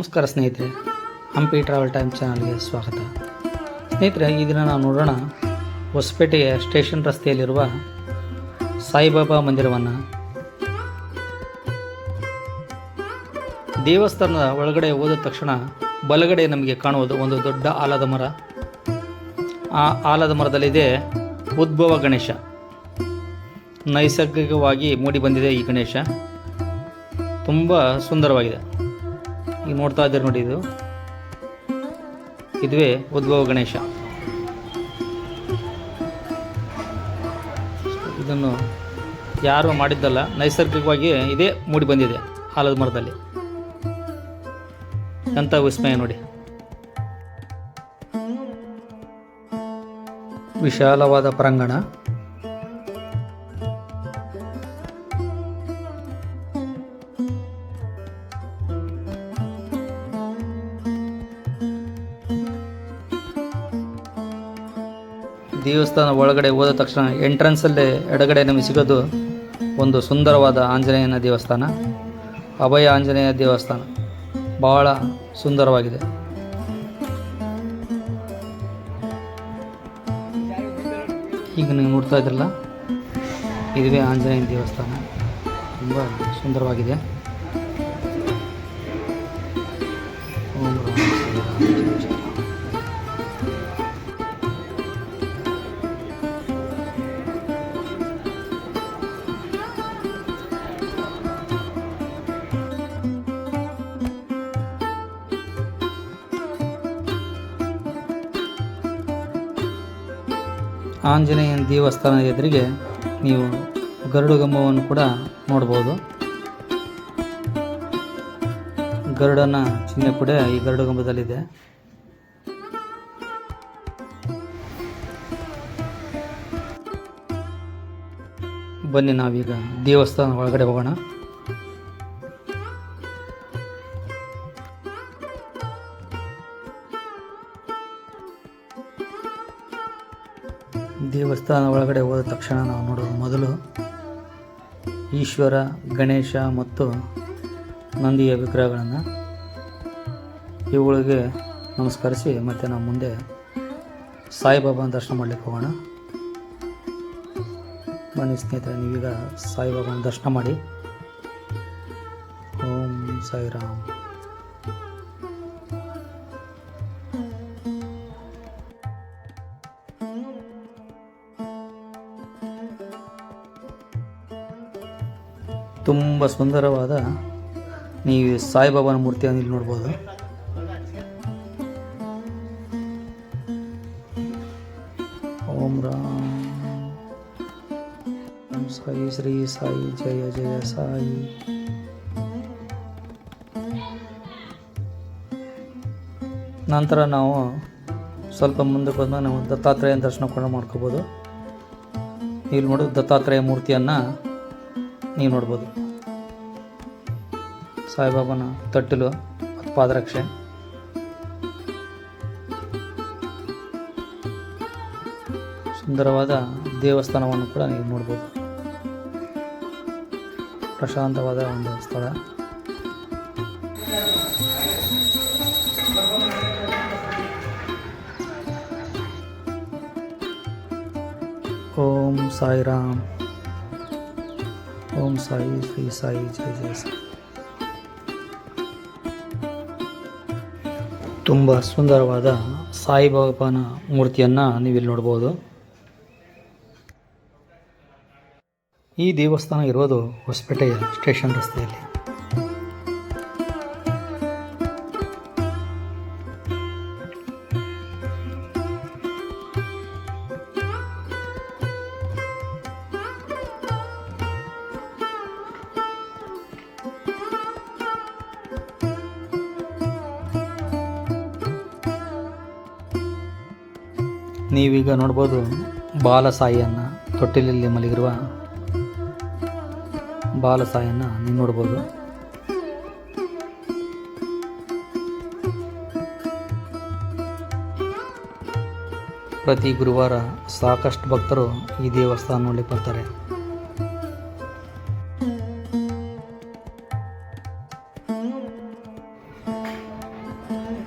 ನಮಸ್ಕಾರ ಸ್ನೇಹಿತರೆ, Hampi travel time ಚಾನಲ್ಗೆ ಸ್ವಾಗತ. ಸ್ನೇಹಿತರೆ, ಈ ದಿನ ನಾವು ನೋಡೋಣ ಹೊಸಪೇಟೆಯ ಸ್ಟೇಷನ್ ರಸ್ತೆಯಲ್ಲಿರುವ ಸಾಯಿಬಾಬಾ ಮಂದಿರವನ್ನು. ದೇವಸ್ಥಾನದ ಒಳಗಡೆ ಹೋದ ತಕ್ಷಣ ಬಲಗಡೆ ನಮಗೆ ಕಾಣುವುದು ಒಂದು ದೊಡ್ಡ ಆಲದ ಮರ. ಆ ಆಲದ ಮರದಲ್ಲಿದೆ ಉದ್ಭವ ಗಣೇಶ. ನೈಸರ್ಗಿಕವಾಗಿ ಮೂಡಿ ಬಂದಿದೆ ಈ ಗಣೇಶ. ತುಂಬ ಸುಂದರವಾಗಿದೆ. ಈಗ ನೋಡ್ತಾ ಇದ್ದೀರಿ ನೋಡಿ ಇದು. ಇದುವೇ ಉದ್ಭವ ಗಣೇಶ. ಇದನ್ನು ಯಾರು ಮಾಡಿದ್ದಲ್ಲ, ನೈಸರ್ಗಿಕವಾಗಿ ಇದೇ ಮೂಡಿ ಬಂದಿದೆ ಆಲದ ಮರದಲ್ಲಿ. ಎಂಥ ವಿಸ್ಮಯ ನೋಡಿ. ವಿಶಾಲವಾದ ಪ್ರಾಂಗಣ. ದೇವಸ್ಥಾನ ಒಳಗಡೆ ಹೋದ ತಕ್ಷಣ ಎಂಟ್ರೆನ್ಸಲ್ಲೇ ಎಡಗಡೆ ನಮಗೆ ಸಿಗೋದು ಒಂದು ಸುಂದರವಾದ ಆಂಜನೇಯನ ದೇವಸ್ಥಾನ. ಅಭಯ ಆಂಜನೇಯ ದೇವಸ್ಥಾನ. ಬಹಳ ಸುಂದರವಾಗಿದೆ. ಈಗ ನೀವು ನೋಡ್ತಾ ಇದ್ರಲ್ಲ, ಇದುವೇ ಆಂಜನೇಯನ ದೇವಸ್ಥಾನ. ತುಂಬ ಸುಂದರವಾಗಿದೆ. ಆಂಜನೇಯನ ದೇವಸ್ಥಾನ ಎದುರಿಗೆ ನೀವು ಗರುಡಗಂಬವನ್ನು ಕೂಡ ನೋಡ್ಬೋದು. ಗರುಡನ ಚಿಹ್ನೆ ಕೂಡ ಈ ಗರುಡಗಂಬದಲ್ಲಿದೆ ಬನ್ನಿ ನಾವೀಗ ದೇವಸ್ಥಾನ ಒಳಗಡೆ ಹೋಗೋಣ. ದೇವಸ್ಥಾನ ಒಳಗಡೆ ಹೋದ ತಕ್ಷಣ ನಾವು ನೋಡೋದು ಮೊದಲು ಈಶ್ವರ, ಗಣೇಶ ಮತ್ತು ನಂದಿಯ ವಿಗ್ರಹಗಳನ್ನು ಇವುಗಳಿಗೆ ನಮಸ್ಕರಿಸಿ ಮತ್ತು ನಾವು ಮುಂದೆ ಸಾಯಿಬಾಬಾನ ದರ್ಶನ ಮಾಡಲಿಕ್ಕೆ ಹೋಗೋಣ. ಬನ್ನಿ ಸ್ನೇಹಿತರೆ, ನೀವೀಗ ಸಾಯಿಬಾಬಾನ ದರ್ಶನ ಮಾಡಿ. ಓಂ ಸಾಯಿರಾಮ್. ತುಂಬ ಸುಂದರವಾದ ನೀವು ಸಾಯಿಬಾಬಾನ ಮೂರ್ತಿಯನ್ನು ಇಲ್ಲಿ ನೋಡ್ಬೋದು. ಓಂ ರಾಮ್. ಸಾಯಿ, ಶ್ರೀ ಸಾಯಿ, ಜಯ ಜಯ ಸಾಯಿ. ನಂತರ ನಾವು ಸ್ವಲ್ಪ ಮುಂದಕ್ಕೆ ಹೋದ್ಮೇಲೆ ನಾವು ದತ್ತಾತ್ರೇಯನ ದರ್ಶನ ಕೂಡ ಮಾಡ್ಕೋಬೋದು. ಇಲ್ಲಿ ನೋಡಿದ್ರೆ ದತ್ತಾತ್ರೇಯ ಮೂರ್ತಿಯನ್ನು ನೀವು ನೋಡ್ಬೋದು. ಸಾಯಿಬಾಬಾನ ತಟ್ಟಲು ಮತ್ತು ಪಾದರಕ್ಷೆ. ಸುಂದರವಾದ ದೇವಸ್ಥಾನವನ್ನು ಕೂಡ ನೀವು ನೋಡ್ಬೋದು. ಪ್ರಶಾಂತವಾದ ಒಂದು ಸ್ಥಳ. ಓಂ ಸಾಯಿರಾಮ್. ಓಂ ಸಾಯಿ ಶ್ರೀ ಸಾಯಿ ಜಯ ಜಯ ಸಾಯಿ. ತುಂಬ ಸುಂದರವಾದ ಸಾಯಿಬಾಬಾನ ಮೂರ್ತಿಯನ್ನು ನೀವಿಲ್ಲಿ ನೋಡ್ಬೋದು. ಈ ದೇವಸ್ಥಾನ ಇರೋದು ಹೊಸಪೇಟೆಯ ಸ್ಟೇಷನ್ ರಸ್ತೆಯಲ್ಲಿ. ನೀವೀಗ ನೋಡ್ಬೋದು ಬಾಲಸಾಯಿಯನ್ನು ತೊಟ್ಟಿಲಲ್ಲಿ ಮಲಗಿರುವ ಬಾಲಸಾಯಿಯನ್ನು ನೀವು ನೋಡ್ಬೋದು. ಪ್ರತಿ ಗುರುವಾರ ಸಾಕಷ್ಟು ಭಕ್ತರು ಈ ದೇವಸ್ಥಾನ ನೋಡ್ಲಿಕ್ಕೆ ಬರ್ತಾರೆ.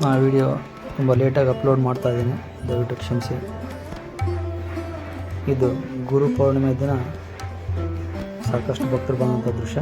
ಆ ವಿಡಿಯೋ ತುಂಬ ಲೇಟಾಗಿ ಅಪ್ಲೋಡ್ ಮಾಡ್ತಾ ಇದ್ದೀನಿ. ದಯವಿಟ್ಟು ಕ್ಷಮಿಸಿ. ಇದು ಗುರು ಪೌರ್ಣಿಮೆ ದಿನ ಸಾಕಷ್ಟು ಭಕ್ತರು ಬಂದಂಥ ದೃಶ್ಯ.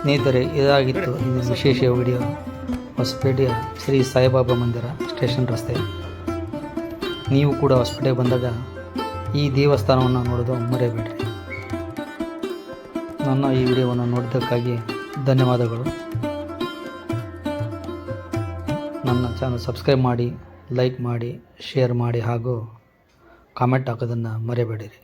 ಸ್ನೇಹಿತರೆ, ಇದಾಗಿತ್ತು ಇಂದಿನ ವಿಶೇಷ ವಿಡಿಯೋ. ಹೊಸಪೇಟೆಯ ಶ್ರೀ ಸಾಯಿಬಾಬಾ ಮಂದಿರ ಸ್ಟೇಷನ್ ರಸ್ತೆ. ನೀವು ಕೂಡ ಹೊಸಪೇಟೆಗೆ ಬಂದಾಗ ಈ ದೇವಸ್ಥಾನವನ್ನು ನೋಡೋದು ಮರೆಯಬೇಡ್ರಿ. ನನ್ನ ಈ ವಿಡಿಯೋವನ್ನು ನೋಡಿದ್ದಕ್ಕಾಗಿ ಧನ್ಯವಾದಗಳು. ನನ್ನ ಚಾನಲ್ ಸಬ್ಸ್ಕ್ರೈಬ್ ಮಾಡಿ, ಲೈಕ್ ಮಾಡಿ, ಶೇರ್ ಮಾಡಿ ಹಾಗೂ ಕಾಮೆಂಟ್ ಹಾಕೋದನ್ನು ಮರೆಯಬೇಡಿರಿ.